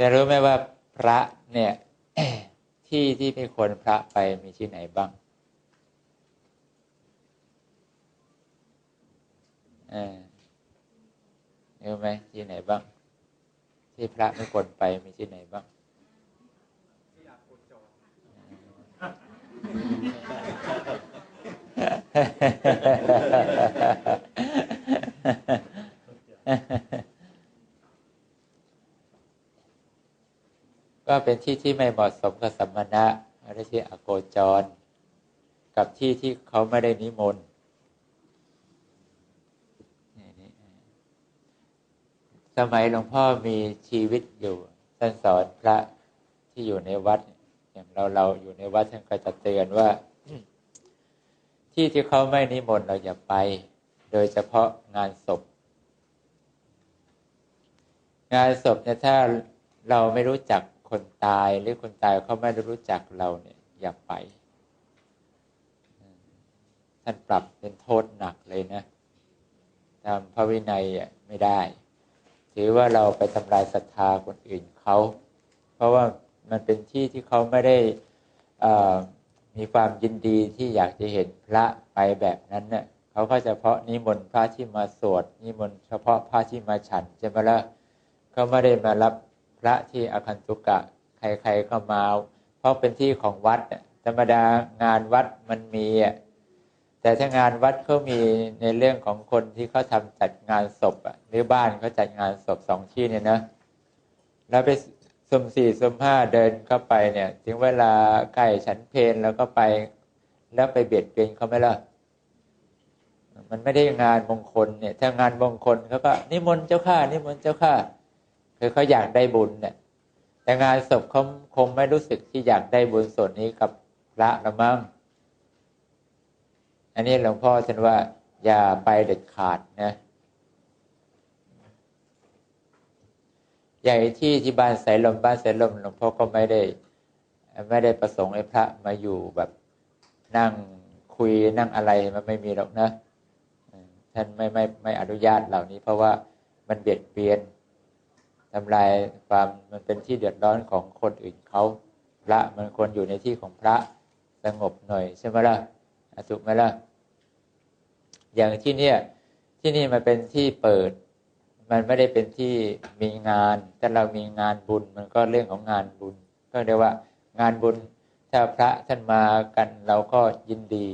แต่รู้ไหมว่าพระเนี่ยที่ที่ไม่ควรพระไปมีที่ไหนบ้างเออรู้ไหมที่ไหนบ้าง ที่พระไม่ควรไปมีที่ไหนบ้าง ก็เป็นที่ที่ไม่เหมาะสมกับสัมมณะอะไรที่อโกจร กับที่ที่เขาไม่ได้นิมนต์สมัยหลวงพ่อมีชีวิตอยู่ท่านสอนพระที่อยู่ในวัด อย่างเราเราอยู่ในวัดท่านก็จะเตือนว่า ที่ที่เขาไม่นิมนต์เราอย่าไป โดยเฉพาะงานศพ งานศพเนี่ยถ้าเราไม่รู้จัก คนตายหรือคนตายเขาไม่ได้รู้จักเราเนี่ยอย่าไป ท่านปรับเป็นโทษหนักเลยนะตามพระวินัยไม่ได้ ถือว่าเราไปทำลายศรัทธาคนอื่นเขา เพราะว่ามันเป็นที่ที่เขาไม่ได้มีความยินดีที่อยากจะเห็นพระไปแบบนั้นเนะ่ยเขาก็จะเพาะนิมนต์พระที่มาสวดนิมนต์เฉพาะพระที่มาฉันใช่ไหมล่ะเขาไม่ได้มารับ พระที่อคันตุกะ ใครๆก็มา เพราะเป็นที่ของวัดธรรมดางานวัดมันมีอะแต่ถ้างานวัดเขามีในเรื่องของคนที่เขาทำจัดงานศพอะหรือบ้านเขาจัดงานศพสองที่เนี่ยนะแล้วไปสมสี่สมห้าเดินเข้าไปเนี่ย ถึงเวลาใกล้ฉันเพลแล้วก็ไป แล้วไปเบียดเบียนเขาไหมล่ะมันไม่ได้งานมงคลเนี่ย ถ้างานมงคลเขาก็นิมนต์เจ้าข้านิมนต์เจ้าข้า คือเขาอยากได้บุญเนี่ยแต่งานศพเขาคงไม่รู้สึกที่อยากได้บุญส่วนนี้กับพระละมั้งอันนี้หลวงพ่อท่านว่า อย่าไปเด็ดขาดนะใหญ่ที่ที่บ้านสายลมบ้านสายลมหลวงพ่อก็ไม่ได้ ไม่ได้ประสงค์ให้พระมาอยู่แบบนั่งคุยนั่งอะไรมันไม่มีหรอกนะท่านไม่ไม่ไม่อนุญาตเหล่านี้ เพราะว่ามันเบียดเบียน ทำลายความมันเป็นที่เดือดร้อนของคนอื่นเขาพระมันควรอยู่ในที่ของพระสงบหน่อยใช่ไหมล่ะถูกไหมล่ะอย่างที่เนี่ยที่นี่มันเป็นที่เปิด มันไม่ได้เป็นที่มีงานถ้าเรามีงานบุญมันก็เรื่องของงานบุญ ก็เรียกว่างานบุญถ้าพระท่านมากันเราก็ยินดี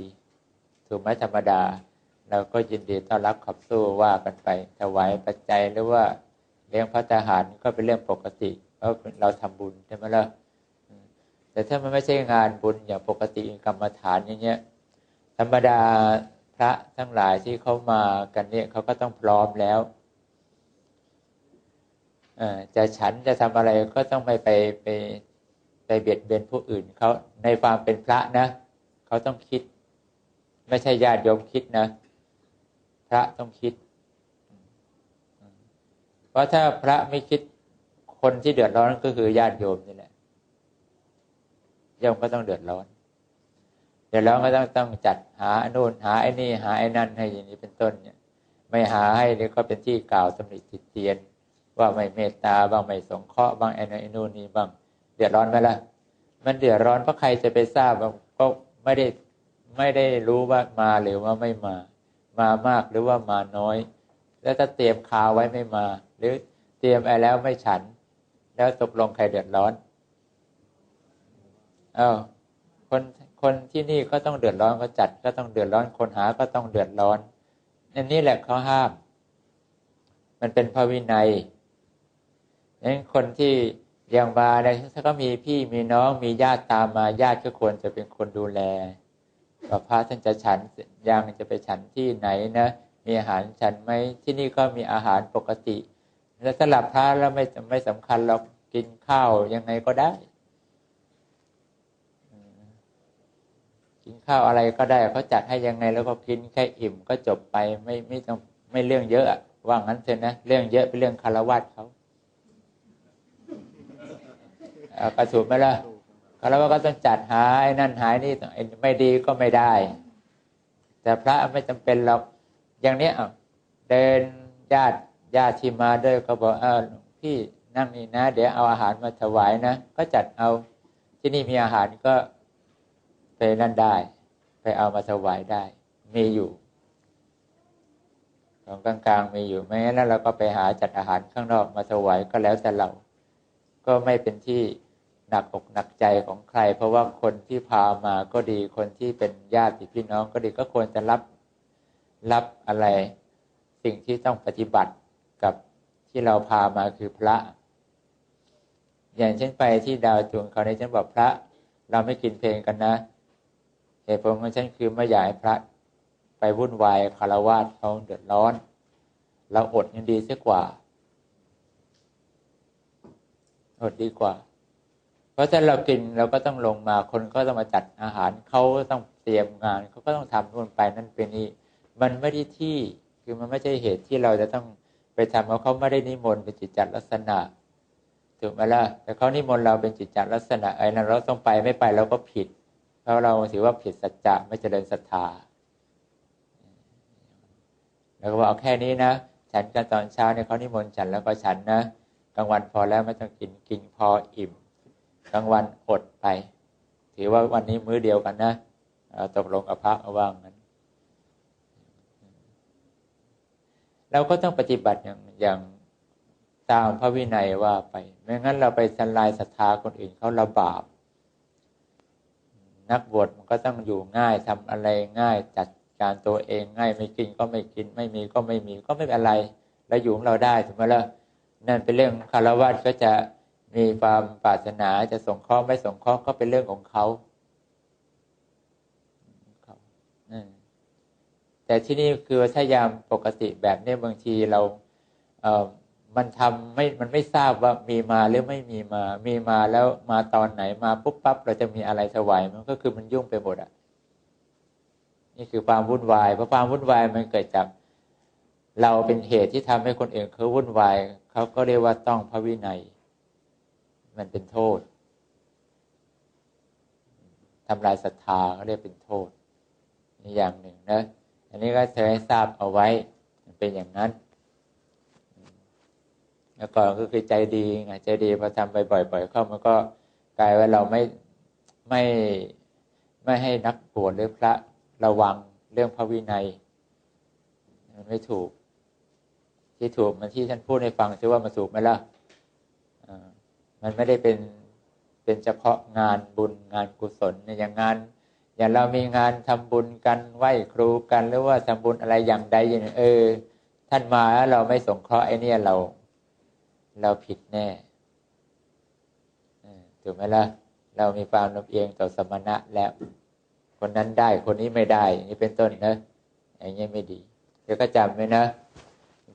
ถูกไหมธรรมดา เราก็ยินดีต้อนรับขับสู้ว่ากันไปถวายปัจจัยหรือว่า ลี้ยงพระทหารก็เป็นเรื่องปกติเพราะเราทำบุญใช่ไหมล่ะแต่ถ้ามันไม่ใช่งานบุญอย่างปกติกรรมฐานอย่างเงี้ย ธรรมดาพระทั้งหลายที่เขามากันเนี่ยเขาก็ต้องพร้อมแล้วจะฉันจะทำอะไรก็ต้องไม่ไปไปไปเบียดเบียนผู้อื่นเขาในความเป็นพระนะเขาต้องคิด ไม่ใช่ญาติโยมคิดนะ พระต้องคิด ราะถ้าพระไม่คิดคนที่เดือดร้อนก็คือญาติโยมนี่แหละโยมก็ต้องเดือดร้อน เดือดร้อนก็ต้องต้องจัดหาอนุนหาไอ้นี่หาไอ้นั่นให้อย่างนี้เป็นต้นเนี่ย ไม่หาให้เนี่ก็เป็นที่กล่าวตำหนิติเตียน ว่าไม่เมตตาบ้างไม่สงเคราะห์บ้างไอ้นั่นไอ้นู่นนี่บ้าง เดือดร้อนไหมล่ะ มันเดือดร้อนเพราะใครจะไปทราบก็ไม่ได้ไม่ได้รู้ว่ามาหรือว่าไม่มา มามากหรือว่ามาน้อย แล้วถ้าเตรียมคาไว้ไม่มา หรือเตรียมไปแล้วไม่ฉัน แล้วตกลงใครเดือดร้อนเออคนคนที่นี่ก็ต้องเดือดร้อนก็จัด ก็ต้องเดือดร้อนคนหาก็ต้องเดือดร้อนอันนี้แหละเขาห้าม มันเป็นพระวินัยนั้นคนที่ยังมาเนี่ยถ้าก็มีพี่มีน้องมีญาติตามมาญาติก็ควรจะเป็นคนดูแลว่าพระท่านจะฉันยังจะไปฉันที่ไหนนะ มีอาหารฉันไหมที่นี่ก็มีอาหารปกติ แล้วสลับพระแล้วไม่ไม่สำคัญเรากินข้าวยังไงก็ได้กินข้าวอะไรก็ได้เขาจัดให้ยังไงแล้วก็กินแค่อิ่มก็จบไปไม่ไม่ต้องไม่เรื่องเยอะว่างั้นเถอะนะเรื่องเยอะเป็นเรื่องคารวะเขากระสุนไหมล่ะคารวะก็ต้องจัดหายนั่นหายนี่ไม่ดีก็ไม่ได้ แต่พระไม่จำเป็นหรอก อย่างนี้เดินญาติญาติที่มาด้วยก็บอกเออพี่นั่งนี่นะ เดี๋ยวเอาอาหารมาถวายนะ ก็จัดเอาที่นี่มีอาหารก็ไปนั่นได้ ไปเอามาถวายได้ มีอยู่ ของกลางๆมีอยู่ไม่งั้นแล้วเราก็ไปหาจัดอาหารข้างนอกมาถวายก็แล้วแต่เรา ก็ไม่เป็นที่หนักอกหนักใจของใคร เพราะว่าคนที่พามาก็ดีคนที่เป็นญาติพี่น้องก็ดีก็ควรจะรับ รับอะไรสิ่งที่ต้องปฏิบัติกับที่เราพามาคือพระ อย่างเช่นไปที่ดาวจุงเขาในฉันบอกพระ เราไม่กินเพลงกันนะเหตุผลของฉันคือไม่อยากให้พระไปวุ่นวายคารวะเขาเดือดร้อน เราอดยังดีเสียกว่า อดดีกว่า เพราะถ้าเรากินเราก็ต้องลงมาคนก็ต้องมาจัดอาหารเขาต้องเตรียมงานเขาก็ต้องทำนู่นไปนั่นเป็นนี่ มันไม่ได้ที่คือมันไม่ใช่เหตุที่เราจะต้องไปทำเพราะเขาไม่ได้นิมนต์เป็นจิตจัดลักษณะถูกไหมล่ะแต่เขานิมนต์เราเป็นจิตจัดลักษณะไอ้นั้นเราต้องไปไม่ไปเราก็ผิด เพราะเราถือว่าผิดสัจจะไม่เจริญศรัทธาแล้วก็บอกเอาแค่นี้นะฉันกันตอนเช้าเนี่ยเขานิมนต์ฉันแล้วก็ฉันนะกลางวันพอแล้วไม่ต้องกินกินพออิ่มกลางวันอดไป ถือว่าวันนี้มื้อเดียวกันนะตกลงกับพระเอาว่างนั้น เราก็ต้องปฏิบัติอย่างอย่างตามพระวินัยว่าไป ไม่งั้นเราไปทลายศรัทธาคนอื่นเขาระบาป นักบวชมันก็ต้องอยู่ง่ายทำอะไรง่ายจัดการตัวเองง่ายไม่กินก็ไม่กิน ไม่มีก็ไม่มีก็ไม่เป็นอะไรเราอยู่ของเราได้ถูกไหมล่ะนั่นเป็นเรื่องคารวะก็จะมีความปรารถนาจะส่งข้อไม่ส่งข้อก็เป็นเรื่องของเขา แต่ที่นี่คือถ้ายามปกติแบบนี้บางทีเราเออมันทำไม่มันไม่ทราบว่ามีมาหรือไม่มีมา มีมาแล้วมาตอนไหนมาปุ๊บปั๊บเราจะมีอะไรถวายมันก็คือมันยุ่งไปหมดอะ นี่คือความวุ่นวายเพราะความวุ่นวายมันเกิดจากเราเป็นเหตุที่ทำให้คนอื่นเขาวุ่นวายเขาก็เรียกว่าต้องพระวินัย มันเป็นโทษทำลายศรัทธาเขาเรียกเป็นโทษนี่อย่างหนึ่งนะ อันนี้ก็เธอให้ทราบเอาไว้เป็นอย่างนั้นแล้วก่อนก็คือใจดีไงใจดีพอทำไปบ่อย ๆ เข้ามันก็กลายว่าเราไม่ไม่ไม่ให้นักบวชหรือพระระวังเรื่องพระวินัย มันไม่ถูก ที่ถูกมันที่ท่านพูดให้ฟังชื่อว่ามันถูกไหมล่ะมันไม่ได้เป็นเป็นเฉพาะงานบุญงานกุศลอย่างงาน อย่างเรามีงานทำบุญกันไหว้ครูกันหรือว่าทำบุญอะไรอย่างใดอย่างเออ ท่านมาแล้วเราไม่สงเคราะห์ไอ้นี่เรา เราผิดแน่ถูกไหมล่ะ เรามีความลำเอียงต่อสมณะแล้ว คนนั้นได้คนนี้ไม่ได้อย่างนี้เป็นต้นนะอย่างนี้ไม่ดีเดี๋ยวก็จำไว้นะ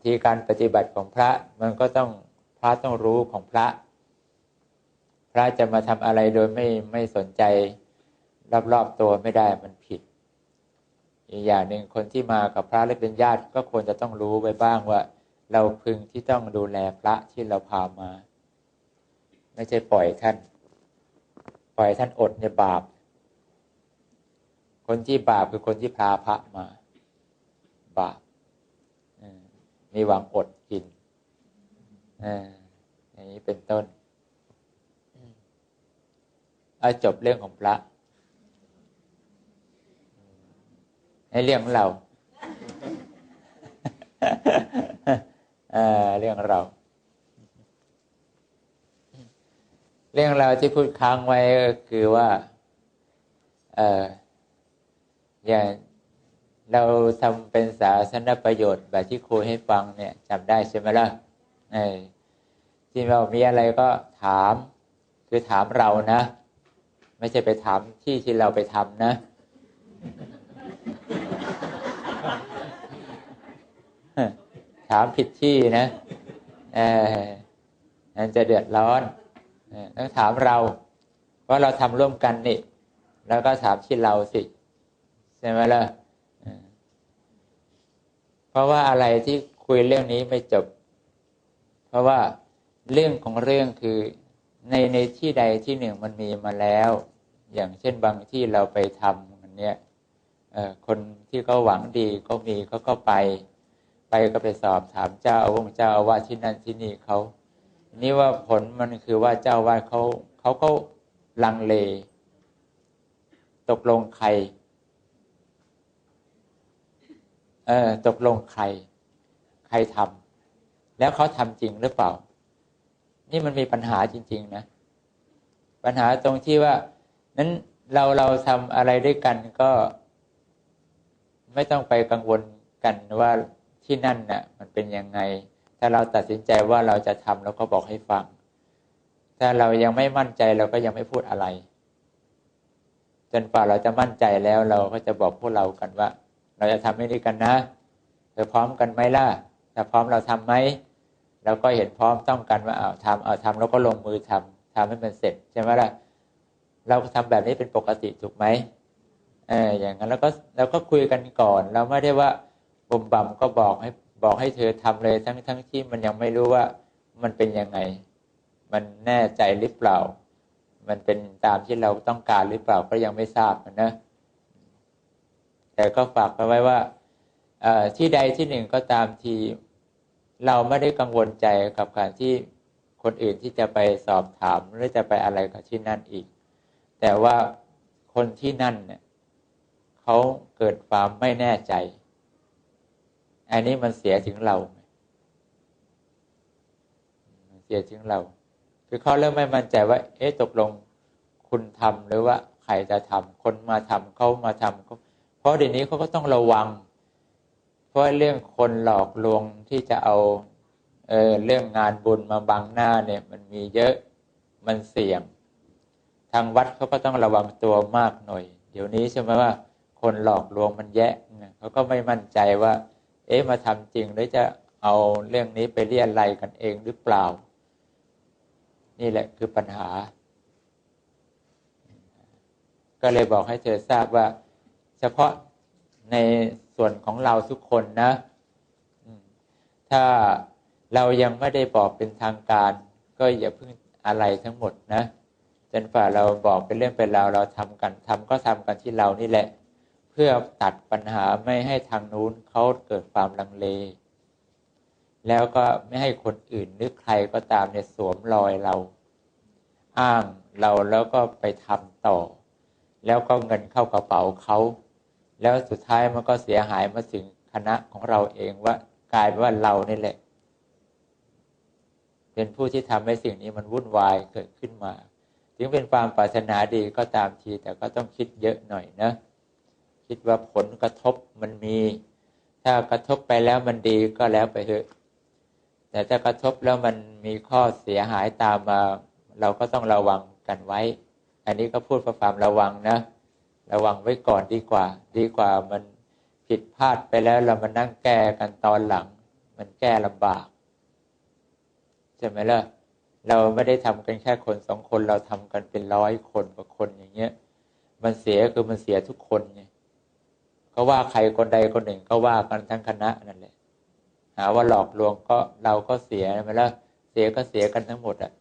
ทีการปฏิบัติของพระมันก็ต้องพระต้องรู้ของพระ พระจะมาทำอะไรโดยไม่ไม่สนใจ รอบๆตัวไม่ได้มันผิด อีกอย่างหนึ่งคนที่มากับพระและเป็นญาติก็ควรจะต้องรู้ไว้บ้างว่า เราพึงที่ต้องดูแลพระที่เราพามา ไม่ใช่ปล่อยท่าน ปล่อยท่านอดในบาป คนที่บาปคือคนที่พาพระมา บาปมีหวังอดกินอย่างนี้เป็นต้นอจบเรื่องของพระ ในเรื่องของเราเรื่องเรา เรื่องเราที่พูดค้างไว้ก็คือว่าเอออย่างเราทำเป็นสาธารณประโยชน์แบบที่ครูให้ฟังเนี่ยจำได้ใช่ไหมล่ะที่เรามีอะไรก็ถาม คือถามเรานะ ไม่ใช่ไปถามที่ที่เราไปทำนะ ถามผิดที่นะเออนั่นจะเดือดร้อนต้องถามเราเพราเราทำร่วมกันนี่ แล้วก็ถามที่เราสิใช่ไหมล่ะเพราะว่าอะไรที่คุยเรื่องนี้ไม่จบ เพราะว่าเรื่องของเรื่องคือในในที่ใดที่หนึ่งมันมีมาแล้ว อย่างเช่นบางที่เราไปทำอันเนี้ยคนที่เขาหวังดีก็มีเขาก็ไป ไปก็ไปสอบถามเจ้าอาวงเจ้าอาวาสที่นั่นที่นี่เขานี่ว่าผลมันคือว่าเจ้าวาดเขาเขาก็ลังเล ตกลงใคร เออตกลงใคร ใครทำแล้วเขาทำจริงหรือเปล่า นี่มันมีปัญหาจริง ๆ นะ ปัญหาตรงที่ว่า นั้นเราเราทำอะไรด้วยกันก็ ไม่ต้องไปกังวลกันว่า ที่นั่นน่ะมันเป็นยังไง ถ้าเราตัดสินใจว่าเราจะทำเราก็บอกให้ฟัง ถ้าเรายังไม่มั่นใจเราก็ยังไม่พูดอะไร จนกว่าเราจะมั่นใจแล้วเราก็จะบอกพวกเรากันว่า เราจะทำให้ดีกันนะเธอพร้อมกันไหมล่ะถ้าพร้อมเราทํำไหมเราก็เห็นพร้อมต้องกันว่าเอาทำเอาทำแล้วก็ลงมือทำทำให้มันเสร็จใช่ไหมล่ะเราทำแบบนี้เป็นปกติถูกไหมเอออย่างนั้นแล้วก็เราก็คุยกันก่อน เราไม่ได้ว่า บุมบ่มก็บอกให้บอกให้เธอทำเลยทั้งทั้งที่มันยังไม่รู้ว่ามันเป็นยังไง มันแน่ใจหรือเปล่า มันเป็นตามที่เราต้องการหรือเปล่าก็ยังไม่ทราบนะ แต่ก็ฝากไปไว้ว่าที่ใดที่หนึ่งก็ตามทีเราไม่ได้กังวลใจกับการที่คนอื่นที่จะไปสอบถามหรือจะไปอะไรกับที่นั่นอีก แต่ว่าคนที่นั่นเนี่ยเขาเกิดความไม่แน่ใจ อันนี้มันเสียถึงเราเสียถึงเรา คือเขาเริ่มไม่มั่นใจว่า เอ๊ะตกลงคุณทำหรือว่าใครจะทำคนมาทำเขามาทำเพราะเดี๋ยวนี้เขาก็ต้องระวัง เพราะเรื่องคนหลอกลวงที่จะเอาเออเรื่องงานบุญมาบังหน้าเนี่ยมันมีเยอะมันเสี่ยง ทางวัดเขาก็ต้องระวังตัวมากหน่อย เดี๋ยวนี้ใช่ไหมว่า คนหลอกลวงมันแยะเขาก็ไม่มั่นใจว่า เอ๊ะมาทำจริงหรือจะเอาเรื่องนี้ไปเรียนไรกันเองหรือเปล่า นี่แหละคือปัญหา ก็เลยบอกให้เธอทราบว่า เฉพาะในส่วนของเราทุกคนนะถ้าเรายังไม่ได้บอกเป็นทางการ ก็อย่าเพิ่งอะไรทั้งหมดนะจนฝ่าเราบอกเป็นเรื่องเป็นราวเราทำกันทำก็ทำกันที่เรานี่แหละ เพื่อตัดปัญหาไม่ให้ทางนู้นเขาเกิดความลังเล แล้วก็ไม่ให้คนอื่นหรือใครก็ตามเนี่ยสวมรอยเรา อ้างเราแล้วก็ไปทำต่อ แล้วก็เงินเข้ากระเป๋าเขา แล้วสุดท้ายมันก็เสียหายมาถึงคณะของเราเองว่ากลายเป็นว่าเรานี่แหละ เป็นผู้ที่ทำให้สิ่งนี้มันวุ่นวายเกิดขึ้นมา ถึงเป็นความปรารถนาดีก็ตามทีแต่ก็ต้องคิดเยอะหน่อยนะ คิดว่าผลกระทบมันมี ถ้ากระทบไปแล้วมันดีก็แล้วไปเถอะ แต่ถ้ากระทบแล้วมันมีข้อเสียหายตามมา เราก็ต้องระวังกันไว้ อันนี้ก็พูดเพื่อความระวังนะ ระวังไว้ก่อนดีกว่า ดีกว่ามันผิดพลาดไปแล้วเรามานั่งแก้กันตอนหลัง มันแก้ลำบากใช่ไหมล่ะเราไม่ได้ทำกันแค่คนสองคนเราทำกันเป็นร้อยคนกว่าคนอย่างเงี้ย มันเสียคือมันเสียทุกคนไง ก็ว่าใครคนใดคนหนึ่งก็ว่ากันทั้งคณะนั่นแหละ หาว่าหลอกลวงก็เราก็เสียไปแล้วเสียก็เสียกันทั้งหมดอะ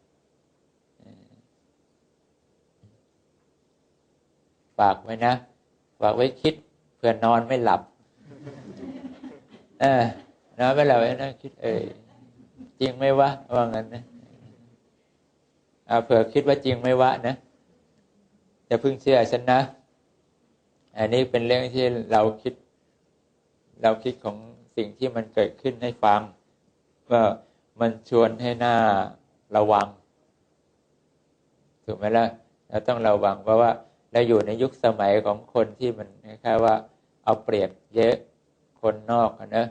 ฝากไว้นะฝากไว้คิดเพื่อนอนไม่หลับ เออนอนไม่หลับนะคิด เออจริงไหมวะว่างั้นนะเอาเผื่อคิดว่าจริงไหมวะนะจะพึ่งเชื่อฉันนะ อันนี้เป็นเรื่องที่เราคิด เราคิดของสิ่งที่มันเกิดขึ้นให้ฟัง ว่ามันชวนให้หน้าระวัง ถูกไหมล่ะเราต้องระวังเพราะว่าเราอยู่ในยุคสมัยของคนที่มันคล้ายๆว่า เอาเปรียบเยอะคนนอกนะ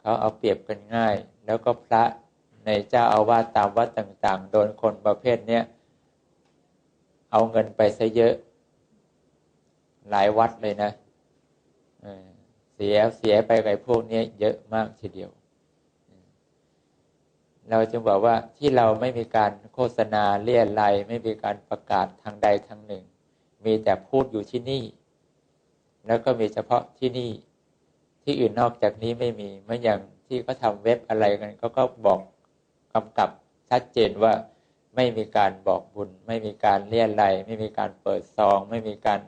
เขาเอาเปรียบกันง่าย แล้วก็พระในเจ้าอาวาสตามวัดต่าง ๆ โดนคนประเภทเนี้ยเอาเงินไปซะเยอะ หลายวัดเลยนะเสียเสียไปกับพวกนี้เยอะมากทีเดียว เราจึงบอกว่าที่เราไม่มีการโฆษณาเลี่ยไรไม่มีการประกาศทางใดทางหนึ่ง มีแต่พูดอยู่ที่นี่ แล้วก็มีเฉพาะที่นี่ ที่อื่นนอกจากนี้ไม่มีเมื่ออย่างที่เขาทาเว็บอะไรกันเขาก็บอกกำกับชัดเจนว่าไม่มีการบอกบุญ ไม่มีการเลี่ยไรไม่มีการเปิดซอง ไม่มีการ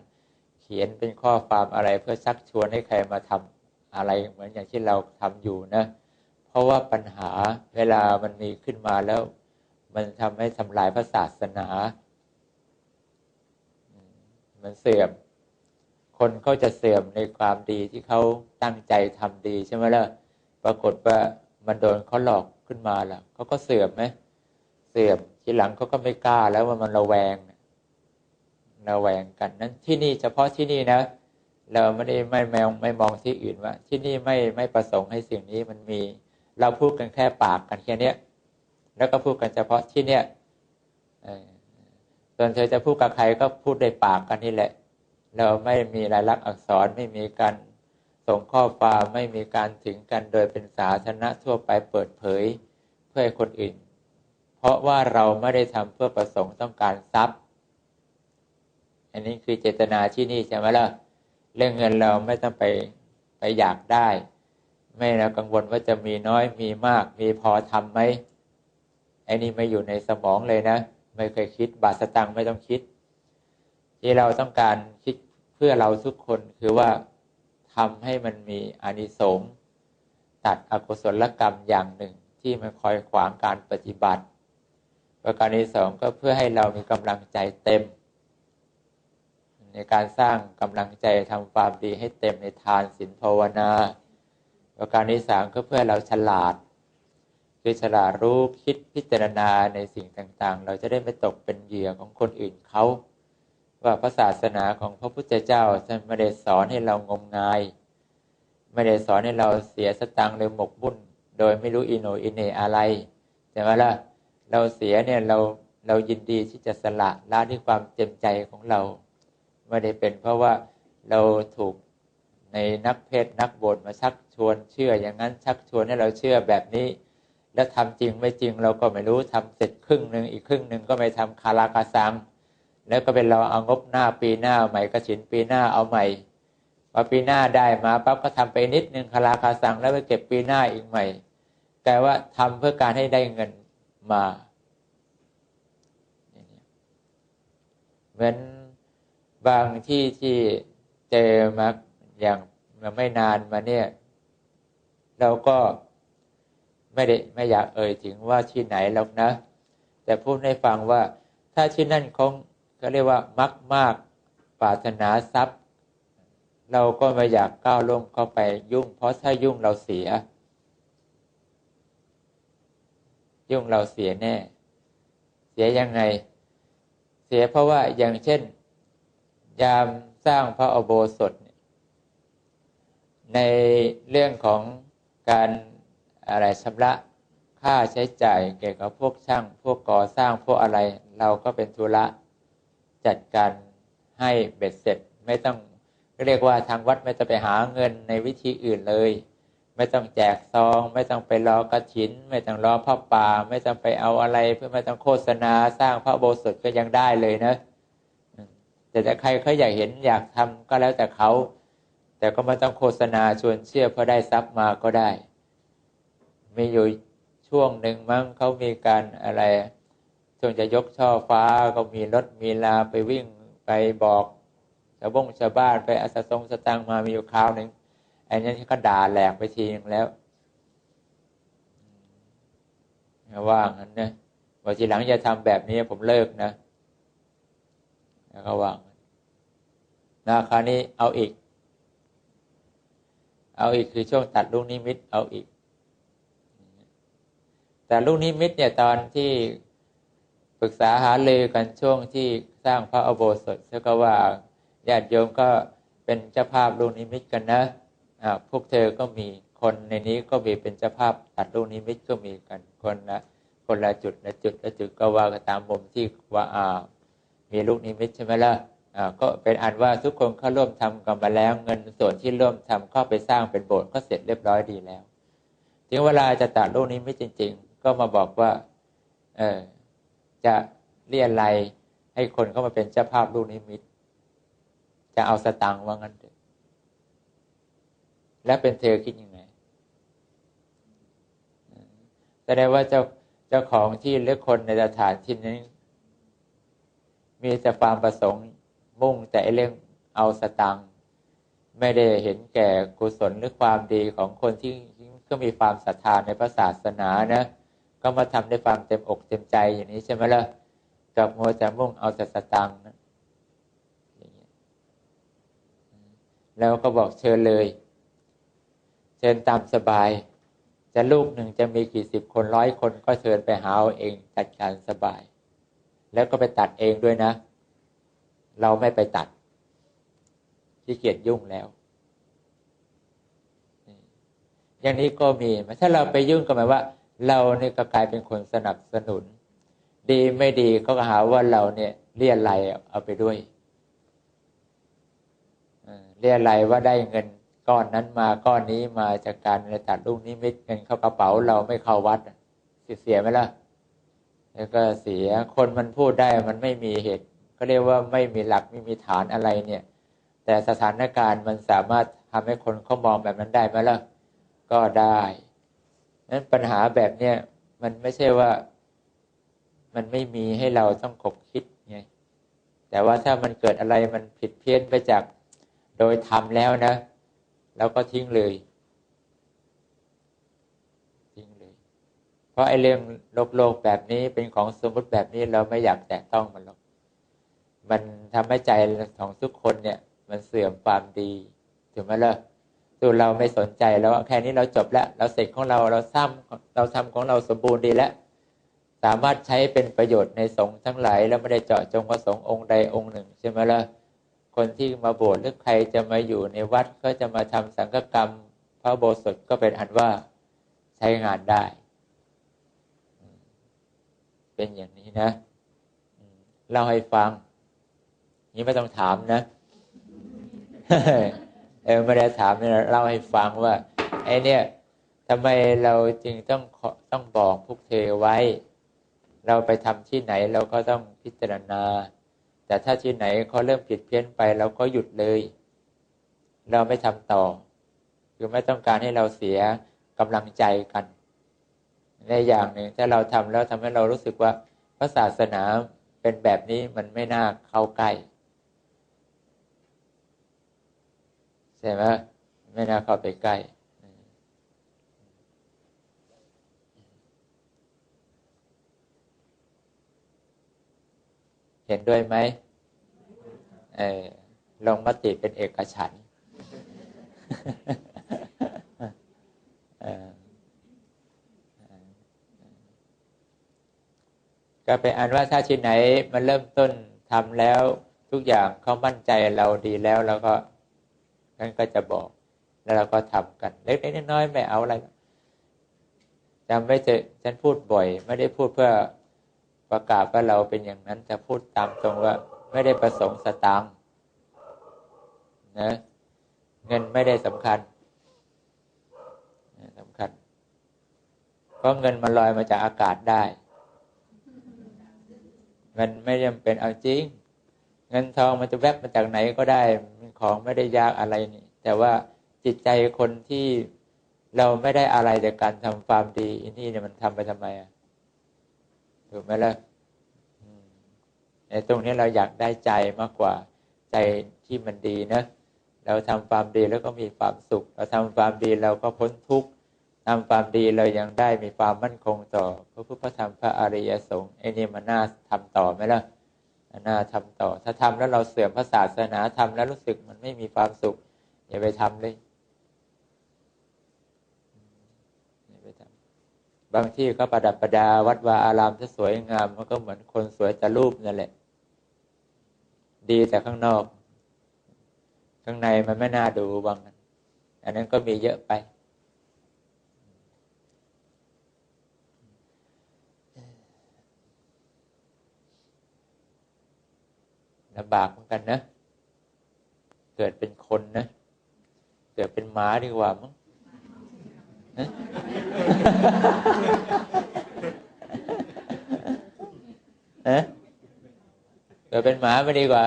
ขียนเป็นข้อความอะไรเพื่อชักชวนให้ใครมาทำอะไรเหมือนอย่างที่เราทำอยู่นะ เพราะว่าปัญหาเวลามันมีขึ้นมาแล้ว มันทำให้ทำลายพระศาสนา มันเสื่อม คนเขาจะเสื่อมในความดีที่เขาตั้งใจทำดีใช่ไหมล่ะ ปรากฏว่ามันโดนเขาหลอกขึ้นมาล่ะเขาก็เสื่อมไหมเสื่อมทีหลังเขาก็ไม่กล้าแล้วว่ามันระแวง ระแวงกันนั้นที่นี่เฉพาะที่นี่นะ เราไม่ได้ไม่มองไม่มองที่อื่นว่า ที่นี่ไม่ไม่ประสงค์ให้สิ่งนี้มันมี เราพูดกันแค่ปากกันแค่เนี้ยแล้วก็พูดกันเฉพาะที่เนี้ยส่วนเธอจะพูดกับใครก็พูดในปากกันนี่แหละ เราไม่มีรายลักษณ์อักษรไม่มีการส่งข้อความไม่มีการถึงกันโดยเป็นสาธารณะทั่วไปเปิดเผยเพื่อให้คนอื่น เพราะว่าเราไม่ได้ทำเพื่อประสงค์ต้องการทรัพย์ อันนี้คือเจตนาที่นี่ใช่ไหมล่ะเรื่องเงินเราไม่ต้องไปไปอยากได้ ไม่เรากังวลว่าจะมีน้อยมีมาก มีพอทำไหมอ้นี่ไม่อยู่ในสมองเลยนะ ไม่เคยคิดบาทสตังไม่ต้องคิด ที่เราต้องการคิดเพื่อเราทุกคนคือว่าทำให้มันมีอานิสงส์ตัดอกุศลกรรมอย่างหนึ่งที่มันคอยขวางการปฏิบัติ ประการที่สองก็เพื่อให้เรามีกำลังใจเต็ม ในการสร้างกำลังใจทำความดีให้เต็มในทานศีลภาวนาประการที่สามก็เพื่อเราฉลาด คือฉลาดรู้คิดพิจารณาในสิ่งต่างๆ เราจะได้ไม่ตกเป็นเหยื่อของคนอื่นเขาว่าพระศาสนาของพระพุทธเจ้าท่านไม่ได้สอนให้เรางมงาย ไม่ได้สอนให้เราเสียสตังค์หรือหมกบุญโดยไม่รู้อินโนอินเนอะไรแต่ว่าล่ะเราเสียเนี่ยเราเรายินดีที่จะสละละด้วยความเต็มใจของเรา ไม่ได้เป็นเพราะว่าเราถูกในนักเพศนักบทมาชักชวนเชื่ออย่างนั้นชักชวนให้เราเชื่อแบบนี้ แล้วทำจริงไม่จริงเราก็ไม่รู้ทำเสร็จครึ่งหนึ่งอีกครึ่งหนึ่งก็ไม่ทำคาราคาซังแล้วก็เป็นเราเอางบหน้าปีหน้าใหม่กระถินปีหน้าเอาใหม่พอปีหน้าได้มาปั๊บก็ทำไปนิดนึงคาราคาซังแล้วไปเก็บปีหน้าอีกใหม่แต่ว่าทำเพื่อการให้ได้เงินมาเหมือน บางที่ที่เจอมาอย่างไม่นานมาเนี่ย เราก็ไม่ได้ไม่อยากเอ่ยถึงว่าที่ไหนหรอกนะ แต่พูดให้ฟังว่า ถ้าที่นั่นคงก็เรียกว่ามักมากปรารถนาทรัพย์ เราก็ไม่อยากก้าวล่วงเข้าไปยุ่ง เพราะถ้ายุ่งเราเสีย ยุ่งเราเสียแน่ เสียยังไง เสียเพราะว่าอย่างเช่น ยามสร้างพระอโบสถในเรื่องของการอะไรชำระค่าใช้จ่ายเกี่ยวกับพวกช่าง พวกก่อสร้างพวกอะไร เราก็เป็นธุระจัดการให้เบ็ดเสร็จ ไม่ต้องเรียกว่าทางวัดไม่ต้องไปหาเงินในวิธีอื่นเลย ไม่ต้องแจกซอง ไม่ต้องไปรอกระถิน ไม่ต้องรอพระป่า ไม่ต้องไปเอาอะไร เพื่อไม่ต้องโฆษณาสร้างพระโบสถก็ยังได้เลยนะ แต่ถ้าใครเขาอยากเห็นอยากทำก็แล้วแต่เขา แต่ก็ไม่ต้องโฆษณาชวนเชื่อเพราะได้ทรัพย์มาก็ได้ มีอยู่ช่วงหนึ่งมั้งเขามีการอะไรช่วงจะยกช่อฟ้าก็มีรถมีลาไปวิ่งไปบอกชาวบงชาวบ้านไปอาสตงสตังมามีอยู่คราวหนึ่งอันนี้เขาด่าแหลกไปทีนึงแล้วว่างั้นนะว่าทีหลังจะทำแบบนี้ผมเลิกนะ แล้วก็ว่างนะคราวนี้เอาอีก เอาอีกคือช่วงตัดลูกนิมิต เอาอีก แต่ลูกนิมิตเนี่ยตอนที่ปรึกษาหาเลยกันช่วงที่สร้างพระอโบสถเชก็ว่าญาติโยมก็เป็นเจ้าภาพลูกนิมิตกันนะพวกเธอก็มีคนในนี้ก็มีเป็นเจ้าภาพตัดลูกนิมิตก็มีกันคนละคนละจุดละจุดละจุดก็ว่ากันตามมุมที่ว่าอ่า มีลูกนิมิตใช่ไหมล่ะก็เป็นอันว่าทุกคนเข้าร่วมทำกันมาแล้ว เงินส่วนที่ร่วมทำเข้าไปสร้างเป็นโบสถ์ก็เสร็จเรียบร้อยดีแล้วถึงเวลาจะตัดลูกนิมิตจริง ๆ ก็มาบอกว่า เออจะเรียอะไรให้คนเข้ามาเป็นเจ้าภาพลูกนิมิต จะเอาสตังค์ว่างั้นเถอะแล้วเป็นเธอคิดยังไงแสดงว่าเจ้าเจ้าของที่หรือคนในสถานที่นี้ มีแต่ความประสงค์มุ่งแต่เรื่องเอาสตังค์ไม่ได้เห็นแก่กุศลหรือความดีของคนที่ก็มีความศรัทธาในพระศาสนานะก็มาทำได้ความเต็มอกเต็มใจอย่างนี้ใช่ไหมล่ะกับโมจะมุ่งเอาแต่สตังค์แล้วก็บอกเชิญเลย เชิญตามสบาย จะลูกหนึ่งจะมีกี่สิบคนร้อยคนก็เชิญไปหาเองจัดการสบาย แล้วก็ไปตัดเองด้วยนะ เราไม่ไปตัดที่เกียจยุ่งแล้ว อย่างนี้ก็มีถ้าเราไปยุ่งก็หมายว่า เราเนี่ยก็กลายเป็นคนสนับสนุน ดีไม่ดีก็หาว่าเราเนี่ยเรียอะไรเอาไปด้วยเรียอะไรว่าได้เงินก้อนนั้นมาก้อนนี้มาจากการตัดลูกนี้ไม่เงินเข้ากระเป๋าเราไม่เข้าวัดเสียไหมล่ะ แล้วก็เสียคนมันพูดได้มันไม่มีเหตุก็เรียกว่าไม่มีหลักไม่มีฐานอะไรเนี่ย แต่สถานการณ์มันสามารถทำให้คนเขามองแบบนั้นได้ไหมล่ะก็ได้นั้นปัญหาแบบเนี้ยมันไม่ใช่ว่ามันไม่มีให้เราต้องคบคิดไงแต่ว่าถ้ามันเกิดอะไรมันผิดเพี้ยนไปจากโดยทำแล้วนะ แล้วก็ทิ้งเลย ทิ้งเลย เพ ราะไอ้เรื่องโลกโลกแบบนี้เป็นของสมมติแบบนี้เราไม่อยากแตะต้องมันหรอก มันทำให้ใจของทุกคนเนี่ย มันเสื่อมความดีถูกไหมล่ะตัวเราไม่สนใจแล้วแค่นี้เราจบแล้ว เราเสร็จของเราเราซ้ำเราทำของเราสมบูรณ์ดีแล้วสามารถใช้เป็นประโยชน์ในสงฆ์ทั้งหลายแล้วไม่ได้เจาะจงว่าสงฆ์องค์ใดองค์หนึ่งใช่ไหมล่ะคนที่มาโบสถ์หรือใครจะมาอยู่ในวัดก็จะมาทำสังฆกรรม พระโบสถก็เป็นอันว่าใช้งานได้ เป็นอย่างนี้นะเล่าให้ฟัง นี่ไม่ต้องถามนะ เออไม่ได้ถามเนี่ยเล่าให้ฟังว่าไอเนี่ยทำไมเราจึงต้องต้องบอกพวกเธอไว้ เราไปทำที่ไหนเราก็ต้องพิจารณา แต่ถ้าที่ไหนเขาเริ่มผิดเพี้ยนไปเราก็หยุดเลย เราไม่ทำต่อ คือไม่ต้องการให้เราเสียกำลังใจกัน ในอย่างหนึ่งถ้าเราทำแล้วทำให้เรารู้สึกว่าพระศาสนาเป็นแบบนี้มันไม่น่าเข้าใกล้ใช่ไหมไม่น่าเข้าไปใกล้เห็นด้วยไหมเออลงมติเป็นเอกฉัน ก็เป็นอันว่าถ้าชิ้นไหนมันเริ่มต้นทำแล้วทุกอย่างเขามั่นใจเราดีแล้วเราก็ท่านก็จะบอกแล้วเราก็ทำกัน เล็กๆน้อยๆไม่เอาอะไรจำไว้เจอฉันพูดบ่อย ไม่ได้พูดเพื่อประกาศว่าเราเป็นอย่างนั้นแต่พูดตามตรงว่า ไม่ได้ประสงค์สตางค์นะเงินไม่ได้สำคัญสำคัญ เพราะเงินมันลอยมาจากอากาศได้ มันไม่จำเป็นเอาจริง เงินทองมันจะแวบมาจากไหนก็ได้ของไม่ได้ยากอะไรนี่ แต่ว่าจิตใจคนที่เราไม่ได้อะไรจากการทำความดีนี่เนี่ยมันทำไปทำไมอะถูกไหมล่ะในตรงนี้เราอยากได้ใจมากกว่าใจที่มันดีนะเราทำความดีแล้วก็มีความสุข เราทำความดีเราก็พ้นทุกข์ ทำความดีเรายังได้มีความมั่นคงต่อพระพุทธธรรมพระอริยสงฆ์ไอ้นี่มันน่าทำต่อไหมล่ะน่าทำต่อ ถ้าทำแล้วเราเสื่อมพระศาสนาทำแล้วรู้สึกมันไม่มีความสุข อย่าไปทำเลยอย่าไปทำบางที่ก็ประดับประดาวัดวาอารามที่สวยงาม มันก็เหมือนคนสวยแต่รูปนั่นแหละ ดีแต่ข้างนอก ข้างในมันไม่น่าดูบางอันนั้นก็มีเยอะไป ลำบากเหมือนกันนะ เกิดเป็นคนนะ เกิดเป็นหมาดีกว่ามั้งฮะเกิดเป็นหมาไม่ดีกว่า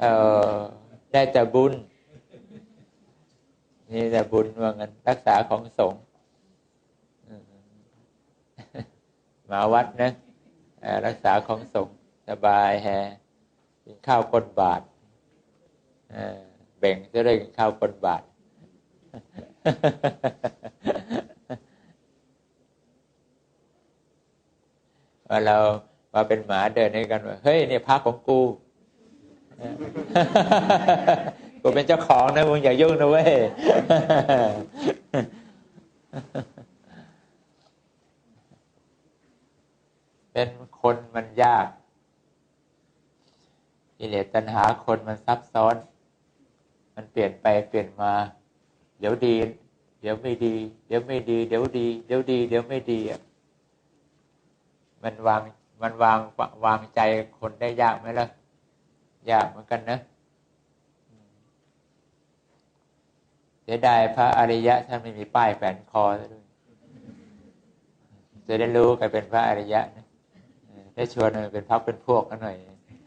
เออได้แต่บุญ นี่แต่บุญว่างั้นรักษาของสงฆ์หมาวัดนะรักษาของสงฆ์สบายแฮ กินข้าวคนบาทแบ่งจะได้กินข้าวคนบาท ว่าเรามาเป็นหมาเดินด้กันว่าเฮ้ยนี่พักของกูกูเป็นเจ้าของนะมึงอย่ายุ่งนะเว้ยเป็นคนมันยาก กิเลสตัณหาคนมันซับซ้อน มันเปลี่ยนไปเปลี่ยนมา เดี๋ยวดี เดี๋ยวไม่ดี เดี๋ยวไม่ดี เดี๋ยวดี เดี๋ยวดี เดี๋ยวไม่ดีอะมันวางมันวางวางใจคนได้ยากไหมล่ะ ยากเหมือนกันนะเสียดายพระอริยะท่านไม่มีป้ายแฝนคอซะด้วยจะได้รู้ใครเป็นพระอริยะนะได้ชวนเป็นพักเป็นพวกกันหน่อย